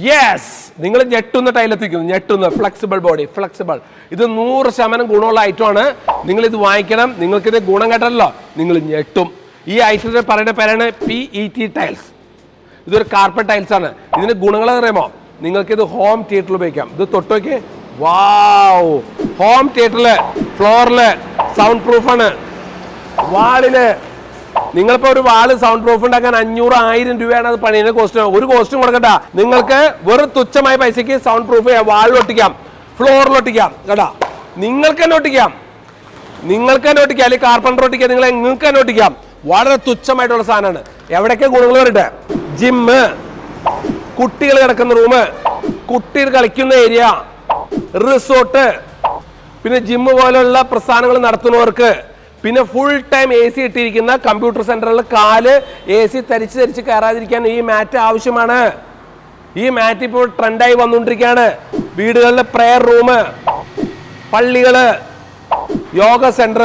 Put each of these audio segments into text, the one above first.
Yes നിങ്ങൾ ഞെട്ടുന്ന ടൈലെത്തിക്കുന്നു ഞെട്ടുന്ന. ഫ്ലെക്സിബിൾ ബോഡി ഫ്ലെക്സിബിൾ ഇത് നൂറ് ശതമാനം ഗുണമുള്ള ഐറ്റമാണ് നിങ്ങൾ ഇത് വാങ്ങിക്കണം. നിങ്ങൾക്കിത് ഗുണം കേട്ടല്ലോ. നിങ്ങൾ ഞെട്ടും. ഈ ഐറ്റത്തിന്റെ പറയുന്ന പേരാണ് പി ഇ ടി ടൈൽസ് ഇതൊരു കാർപ്പറ്റ് ടൈൽസ് ആണ്. ഇതിന് ഗുണങ്ങൾ അറിയാമോ? നിങ്ങൾക്ക് ഇത് ഹോം തിയേറ്ററിൽ ഉപയോഗിക്കാം. ഇത് തൊട്ടോക്ക് വാവ് ഹോം തിയേറ്ററിൽ ഫ്ലോറിൽ സൗണ്ട് പ്രൂഫാണ് വാളിൽ നിങ്ങളിപ്പോ ഒരു വാൾ സൗണ്ട് പ്രൂഫ് ഉണ്ടാക്കാൻ അഞ്ഞൂറ് ആയിരം രൂപയാണ് അത് പണിയുടെ കോസ്റ്റ് ഒരു കോസ്റ്റും കൊടുക്കണ്ട. നിങ്ങൾക്ക് വെറും തുച്ഛമായ പൈസക്ക് സൗണ്ട് പ്രൂഫ് വാളിൽ ഒട്ടിക്കാം. ഫ്ലോറിൽ ഒട്ടിക്കാം. കേട്ടാ? നിങ്ങൾക്ക് തന്നെ ഒട്ടിക്കാം. നിങ്ങൾക്ക് തന്നെ ഒട്ടിക്കാം. അല്ലെങ്കിൽ കാർപ്പന്റർ ഒട്ടിക്കാം. നിങ്ങൾ നിങ്ങൾക്ക് തന്നെ ഒട്ടിക്കാം. വളരെ തുച്ഛമായിട്ടുള്ള സാധനമാണ്. എവിടെയൊക്കെ ഗുണങ്ങൾ വരട്ടെ? ജിമ്മ് കുട്ടികൾ കിടക്കുന്ന റൂം കുട്ടികൾ കളിക്കുന്ന ഏരിയ റിസോർട്ട് പിന്നെ ജിമ്മ് പോലുള്ള പ്രസ്ഥാനങ്ങൾ നടത്തുന്നവർക്ക് പിന്നെ ഫുൾ ടൈം എ സി ഇട്ടിരിക്കുന്ന കമ്പ്യൂട്ടർ സെന്ററിൽ കാൽ എ സി തരിച്ച് തരിച്ച് കയറാതിരിക്കാൻ ഈ മാറ്റ് ആവശ്യമാണ്. ഈ മാറ്റ് ഇപ്പോൾ ട്രെൻഡായി വന്നുകൊണ്ടിരിക്കുകയാണ്. വീടുകളിലെ പ്രെയർ റൂം പള്ളികൾ യോഗ സെന്റർ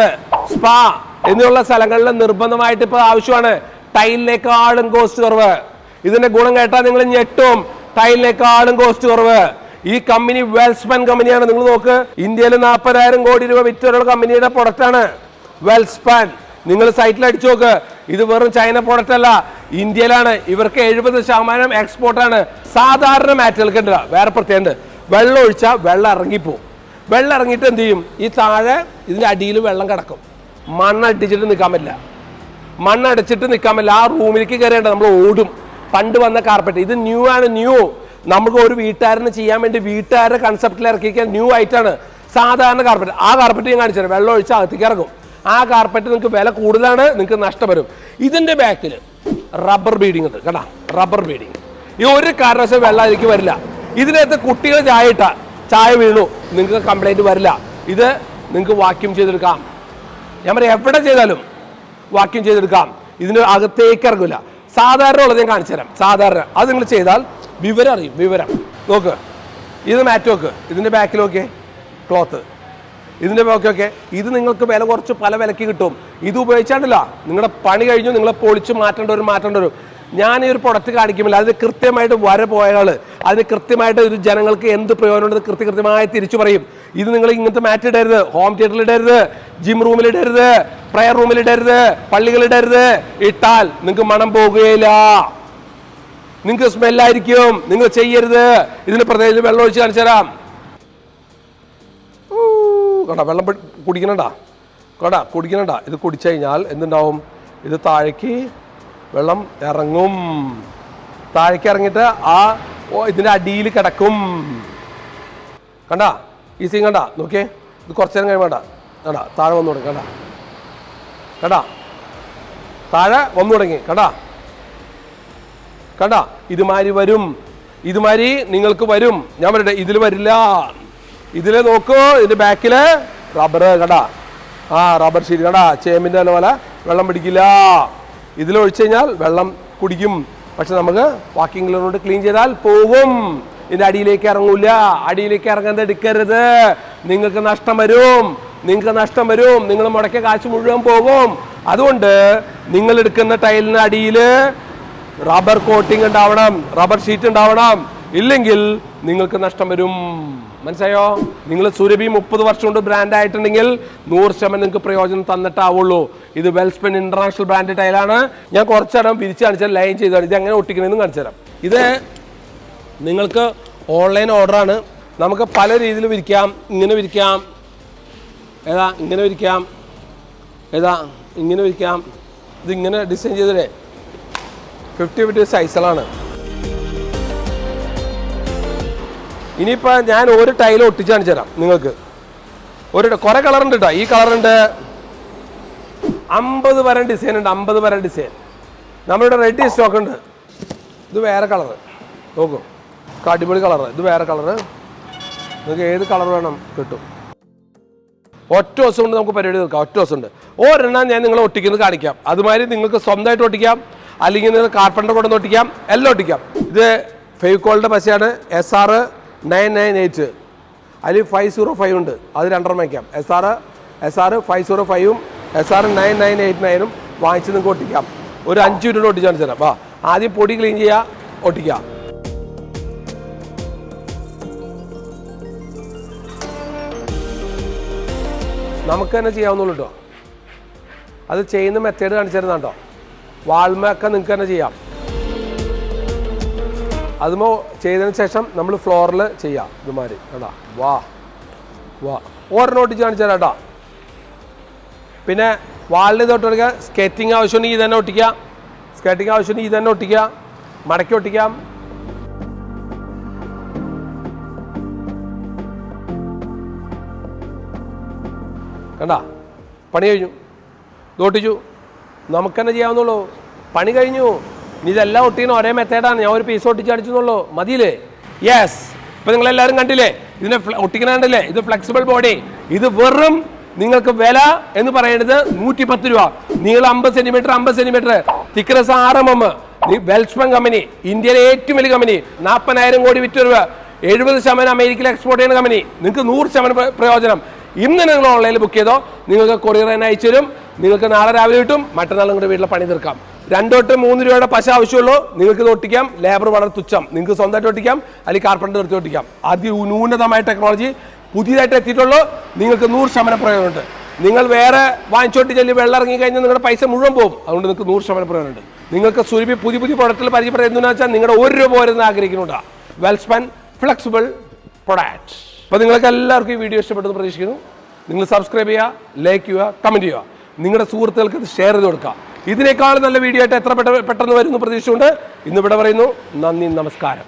സ്പാ എന്നുള്ള സ്ഥലങ്ങളിൽ നിർബന്ധമായിട്ട് ഇപ്പോൾ ആവശ്യമാണ്. ടൈലിനേക്കാളും കോസ്റ്റ് കുറവ്. ഇതിന്റെ ഗുണം കേട്ടാൽ നിങ്ങൾ ഞെട്ടും. ടൈലിനേക്കാളും കോസ്റ്റ് കുറവ്. ഈ കമ്പനി വെൽസ്മൻ കമ്പനിയാണ് നിങ്ങൾ നോക്ക്. ഇന്ത്യയിൽ നാൽപ്പതിനായിരം കോടി രൂപ വിറ്റൊരു കമ്പനിയുടെ പ്രൊഡക്റ്റ് ആണ്. വെൽസ്പാൻ നിങ്ങൾ സൈറ്റിൽ അടിച്ചു നോക്ക്. ഇത് വെറും ചൈന പ്രോഡക്റ്റ് അല്ല. ഇന്ത്യയിലാണ്. ഇവർക്ക് എഴുപത് ശതമാനം എക്സ്പോർട്ടാണ് സാധാരണ മാറ്റുകൾക്ക് ഉണ്ട് വേറെ പ്രത്യേകത വെള്ളം ഒഴിച്ചാൽ വെള്ളം ഇറങ്ങിപ്പോവും. വെള്ളം ഇറങ്ങിയിട്ട് എന്ത് ചെയ്യും? ഈ താഴെ ഇതിന്റെ അടിയിൽ വെള്ളം കിടക്കും. മണ്ണടിച്ചിട്ട് നിൽക്കാൻ പറ്റില്ല. മണ്ണടച്ചിട്ട് നിൽക്കാൻ പറ്റില്ല. ആ റൂമിലേക്ക് കയറേണ്ട. നമ്മൾ ഓടും. പണ്ട് വന്ന കാർപ്പറ്റ് ഇത് ന്യൂ ആണ് ന്യൂ നമുക്ക് ഒരു വീട്ടുകാരന് ചെയ്യാൻ വേണ്ടി വീട്ടുകാരുടെ കൺസെപ്റ്റിൽ ഇറക്കിക്കാൻ ന്യൂ ആയിട്ടാണ് സാധാരണ കാർപ്പറ്റ് ആ കാർപ്പറ്റ് ഞാൻ കാണിച്ചു തരാം വെള്ളം ഒഴിച്ച് അകത്തേക്ക് ഇറങ്ങും. ആ കാർപ്പറ്റ് നിങ്ങൾക്ക് വില കൂടുതലാണ് നിങ്ങൾക്ക് നഷ്ടം വരും. ഇതിന്റെ ബാക്കിൽ റബ്ബർ ബീഡിങ് ഉണ്ട് കേട്ടാ റബ്ബർ ബീഡിങ് ഈ ഒരു കാരണവശാലും വെള്ളം അതിലേക്ക് വരില്ല. ഇതിനകത്ത് കുട്ടികൾ ചായ ഇട്ട ചായ വീണു നിങ്ങൾക്ക് കംപ്ലൈന്റ് വരില്ല. ഇത് നിങ്ങൾക്ക് വാക്യൂം ചെയ്തെടുക്കാം. ഞാൻ പറയാം എവിടെ ചെയ്താലും വാക്യൂം ചെയ്തെടുക്കാം. ഇതിന് അകത്തേക്ക് ഇറങ്ങില്ല സാധാരണ ഉള്ളത് ഞാൻ കാണിച്ചു തരാം. സാധാരണ. അത് നിങ്ങൾ ചെയ്താൽ വിവരം അറിയും വിവരം. നോക്ക്. ഇത് മാറ്റ് നോക്ക്. ഇതിന്റെ ബാക്കിൽ നോക്കിയേ. ക്ലോത്ത് ബാക്കി ഒക്കെ ഇത് നിങ്ങൾക്ക് വില കുറച്ച് പല വിലക്ക് കിട്ടും. ഇത് ഉപയോഗിച്ചാണ്ടല്ല നിങ്ങളുടെ പണി കഴിഞ്ഞു നിങ്ങളെ പൊളിച്ച് മാറ്റേണ്ട ഒരു മാറ്റേണ്ട ഒരു. ഞാൻ ഈ ഒരു പ്രൊഡക്റ്റ് കാണിക്കുമ്പോൾ അതിന് കൃത്യമായിട്ട് വര പോയാൽ അതിന് കൃത്യമായിട്ട് ഒരു ജനങ്ങൾക്ക് എന്ത് പ്രയോജനമുണ്ടെന്ന് കൃത്യ കൃത്യമായി തിരിച്ചു പറയും. ഇത് നിങ്ങൾ ഇങ്ങനത്തെ മാറ്റ് ഇടരുത്. ഹോം തിയേറ്ററിൽ ഇടരുത്. ജിം റൂമിൽ ഇടരുത്. പ്രയർ റൂമിൽ ഇടരുത്. പള്ളികളിൽ ഇടരുത്. ഇട്ടാൽ നിങ്ങൾക്ക് മണം പോകുകയില്ല നിങ്ങൾക്ക് സ്മെല്ലായിരിക്കും നിങ്ങൾ ചെയ്യരുത്. ഇതിന് പ്രത്യേകിച്ച് വെള്ളം ഒഴിച്ച് കാണിച്ചു തരാം. കണ്ടാ വെള്ളം കുടിക്കണണ്ടാ? കണ്ടാ കുടിക്കണണ്ട? ഇത് കുടിച്ചു കഴിഞ്ഞാൽ എന്തുണ്ടാവും? ഇത് താഴേക്ക് വെള്ളം ഇറങ്ങും. താഴേക്ക് ഇറങ്ങിയിട്ട് ആ ഇതിന്റെ അടിയിൽ കിടക്കും. കണ്ടാ? ഈ സീൻ കണ്ട? നോക്കിയേ. ഇത് കുറച്ച് നേരം കഴിയുമ്പോൾ കണ്ട? താഴെ വന്നു തുടങ്ങി കണ്ട? കേട്ടാ താഴെ വന്നു തുടങ്ങി കണ്ട? കണ്ടാ? ഇതുമാതിരി വരും. ഇതുമാതിരി നിങ്ങൾക്ക് വരും. ഞാൻ പറയട്ടെ ഇതിൽ വരില്ല. ഇതിൽ നോക്കൂ ഇതിന്റെ ബാക്കിൽ റബ്ബർ കടാ. ആ റബ്ബർ ഷീറ്റ് കടാ ചേമ്പിന്റെ പോലെ വെള്ളം പിടിക്കില്ല. ഇതിൽ ഒഴിച്ചു കഴിഞ്ഞാൽ വെള്ളം കുടിക്കും. പക്ഷെ നമുക്ക് വാക്കിംഗ് കൊണ്ട് ക്ലീൻ ചെയ്താൽ പോകും. ഇതിന്റെ അടിയിലേക്ക് ഇറങ്ങൂല. അടിയിലേക്ക് ഇറങ്ങാൻ എടുക്കരുത്. നിങ്ങൾക്ക് നഷ്ടം വരും. നിങ്ങൾക്ക് നഷ്ടം വരും. നിങ്ങൾ മുടക്കിയ കാശ് മുഴുവൻ പോകും. അതുകൊണ്ട് നിങ്ങൾ എടുക്കുന്ന ടൈലിന് അടിയിൽ റബ്ബർ കോട്ടിംഗ് ഉണ്ടാവണം റബ്ബർ ഷീറ്റ് ഉണ്ടാവണം. ഇല്ലെങ്കിൽ നിങ്ങൾക്ക് നഷ്ടം വരും. മനസ്സിലായോ? നിങ്ങൾ സുരഭി മുപ്പത് വർഷം കൊണ്ട് ബ്രാൻഡ് ആയിട്ടുണ്ടെങ്കിൽ നൂറ് ശതമാനം നിങ്ങൾക്ക് പ്രയോജനം തന്നിട്ടാവുള്ളൂ. ഇത് വെൽസ്പെൻ ഇന്റർനാഷണൽ ബ്രാൻഡ് ടൈലാണ് ഞാൻ കുറച്ചിടം പിരിച്ച് കാണിച്ചാൽ ലൈൻ ചെയ്താണ് ഇത് എങ്ങനെ ഒട്ടിക്കണമെന്ന് കാണിച്ചു തരാം. ഇത് നിങ്ങൾക്ക് ഓൺലൈൻ ഓർഡറാണ് നമുക്ക് പല രീതിയിൽ വിരിക്കാം. ഇങ്ങനെ വിരിക്കാം. ഏതാ? ഇങ്ങനെ വിരിക്കാം. ഏതാ? ഇങ്ങനെ വിരിക്കാം. ഇതിങ്ങനെ ഡിസൈൻ ചെയ്തിട്ടേ ഫിഫ്റ്റി ഫിഫ്റ്റി സൈസുകളാണ് ഇനിയിപ്പോൾ ഞാൻ ഒരു ടൈൽ ഒട്ടിച്ച് കാണിച്ചു തരാം നിങ്ങൾക്ക്. ഒരു കുറേ കളറുണ്ട് കേട്ടോ ഈ കളറുണ്ട് അമ്പത് വരം ഡിസൈൻ ഉണ്ട് അമ്പത് വരം ഡിസൈൻ നമ്മളിവിടെ റെഡി സ്റ്റോക്ക് ഉണ്ട്. ഇത് വേറെ കളറ് നോക്കൂ. അടിപൊളി കളറ് ഇത് വേറെ കളറ് നിങ്ങൾക്ക് ഏത് കളർ വേണം കിട്ടും. ഒറ്റ ദിവസം കൊണ്ട് നമുക്ക് പരിപാടി തീർക്കാം. ഒറ്റ ദിവസം ഉണ്ട്. ഒരെണ്ണം ഞാൻ നിങ്ങളെ ഒട്ടിക്കുന്നത് കാണിക്കാം. അതുമാതിരി നിങ്ങൾക്ക് സ്വന്തമായിട്ട് ഒട്ടിക്കാം. അല്ലെങ്കിൽ നിങ്ങൾ കാർപ്പന്റർ കൊണ്ടുവന്ന് ഒട്ടിക്കാം. എല്ലാം ഒട്ടിക്കാം. ഇത് ഫെവിക്കോളിന്റെ പശയാണ്. S R nine nine eight. അതിൽ ഫൈവ് സീറോ ഫൈവ് ഉണ്ട്. അത് രണ്ടെണ്ണം വയ്ക്കാം. S R S R five zero ഫൈവും S R nine nine eight നയനും വാങ്ങിച്ച് നിങ്ങൾക്ക് ഒട്ടിക്കാം. ഒരു അഞ്ച് മിനിറ്റ് ഒട്ടിച്ചു തരാം വാ. ആദ്യം പൊടി ക്ലീൻ ചെയ്യുക ഒട്ടിക്കുക നമുക്ക് തന്നെ ചെയ്യാവുന്നുള്ളൂ കേട്ടോ അത് ചെയ്യുന്ന മെത്തേഡ് കാണിച്ചു തരുന്നുണ്ടോ വാൾമൊക്കെ നിങ്ങൾക്ക് തന്നെ ചെയ്യാം. അതുമോ ചെയ്തതിന് ശേഷം നമ്മൾ ഫ്ലോറിൽ ചെയ്യാം ഇതുമാതിരി. കേട്ടാ വാ. വാ. ഒരെണ്ണം ഒട്ടിച്ച് കാണിച്ചു തരാം കേട്ടോ. പിന്നെ വാളിൽ ഇതോട്ട് കൊടുക്കുക സ്കേറ്റിംഗ് ആവശ്യമുണ്ടെങ്കിൽ ഇത് തന്നെ ഒട്ടിക്കുക. സ്കേറ്റിംഗ് ആവശ്യമുണ്ടെങ്കിൽ ഇത് തന്നെ ഒട്ടിക്കുക. മടക്കി ഒട്ടിക്കാം കണ്ട? പണി കഴിഞ്ഞു. ഇതോട്ടിച്ചു നമുക്ക് തന്നെ ചെയ്യാവുന്നുള്ളൂ പണി കഴിഞ്ഞു. ഇതെല്ലാം ഒട്ടിക്കുന്ന ഒരേ മെത്തേഡാണ്. ഞാൻ ഒരു പീസ് ഒട്ടിച്ച് അടിച്ചെന്നുള്ളൂ മതിയില്ലേ? യെസ് ഇപ്പൊ നിങ്ങൾ എല്ലാവരും കണ്ടില്ലേ? ഇതിനെ ഒട്ടിക്കണ ഇത് ഫ്ലെക്സിബിൾ ബോഡി ഇത് വെറും നിങ്ങൾക്ക് വില എന്ന് പറയുന്നത് നൂറ്റി പത്ത് രൂപ. നീളം അമ്പത് സെന്റിമീറ്റർ അമ്പത് സെന്റിമീറ്റർ തിക്നസ് ആറ് എം എം വെൽസ്പൺ കമ്പനി ഇന്ത്യയിലെ ഏറ്റവും വലിയ കമ്പനി നാൽപ്പതിനായിരം കോടി വിറ്റ രൂപ എഴുപത് ശതമാനം അമേരിക്കയിൽ എക്സ്പോർട്ട് ചെയ്യുന്ന കമ്പനി നിങ്ങൾക്ക് നൂറ് ശതമാനം പ്ര- പ്രയോജനം. ഇന്ന് നിങ്ങൾ ഓൺലൈനിൽ ബുക്ക് ചെയ്തോ നിങ്ങൾക്ക് കൊറിയർ തന്നെ അയച്ചു തരും. നിങ്ങൾക്ക് നാളെ രാവിലെ കിട്ടും. മറ്റന്നാൾ നിങ്ങളുടെ വീട്ടിലെ പണി തീർക്കാം. രണ്ട് തൊട്ട് മൂന്ന് രൂപയുടെ പശ ആവശ്യമുള്ളൂ. നിങ്ങൾക്ക് ഇത് ഒട്ടിക്കാം. ലേബർ വളരെ തുച്ഛം. നിങ്ങൾക്ക് സ്വന്തമായിട്ട് ഒട്ടിക്കാം. അല്ലെങ്കിൽ കാർപ്പന്റർ നിർത്തി ഒട്ടിക്കാം. അതിന്യൂനതമായ ടെക്നോളജി പുതിയതായിട്ട് എത്തിയിട്ടുള്ളൂ. നിങ്ങൾക്ക് നൂറ് ശതമാനം പ്രയോജനമുണ്ട്. നിങ്ങൾ വേറെ വാങ്ങിച്ചോട്ട് ചെല്ലി വെള്ളം ഇറങ്ങി കഴിഞ്ഞാൽ നിങ്ങളുടെ പൈസ മുഴുവൻ പോകും. അതുകൊണ്ട് നിങ്ങൾക്ക് നൂറ് ശതമാനം പ്രയോജനമുണ്ട്. നിങ്ങൾക്ക് സുരഭി പുതിയ പുതിയ പ്രൊഡക്റ്റിൽ എന്താണെന്ന് വെച്ചാൽ നിങ്ങളുടെ ഒരു രൂപ വരുന്ന ആഗ്രഹിക്കുന്നുണ്ട്. വെൽസ്പൻ ഫ്ലെക്സിബിൾ പ്രൊഡക്റ്റ് അപ്പോൾ നിങ്ങൾക്ക് എല്ലാവർക്കും ഈ വീഡിയോ ഇഷ്ടപ്പെട്ടെന്ന് പ്രതീക്ഷിക്കുന്നു. നിങ്ങൾ സബ്സ്ക്രൈബ് ചെയ്യുക ലൈക്ക് ചെയ്യുക കമന്റ് ചെയ്യുക. നിങ്ങളുടെ സുഹൃത്തുക്കൾക്ക് ഇത് ഷെയർ ചെയ്ത് കൊടുക്കുക. ഇതിനേക്കാൾ നല്ല വീഡിയോ ആയിട്ട് എത്ര പെട്ടെന്ന് വരുന്നു പ്രതീക്ഷിച്ചുകൊണ്ട് ഇന്നിവിടെ പറയുന്നു. നന്ദി നമസ്കാരം.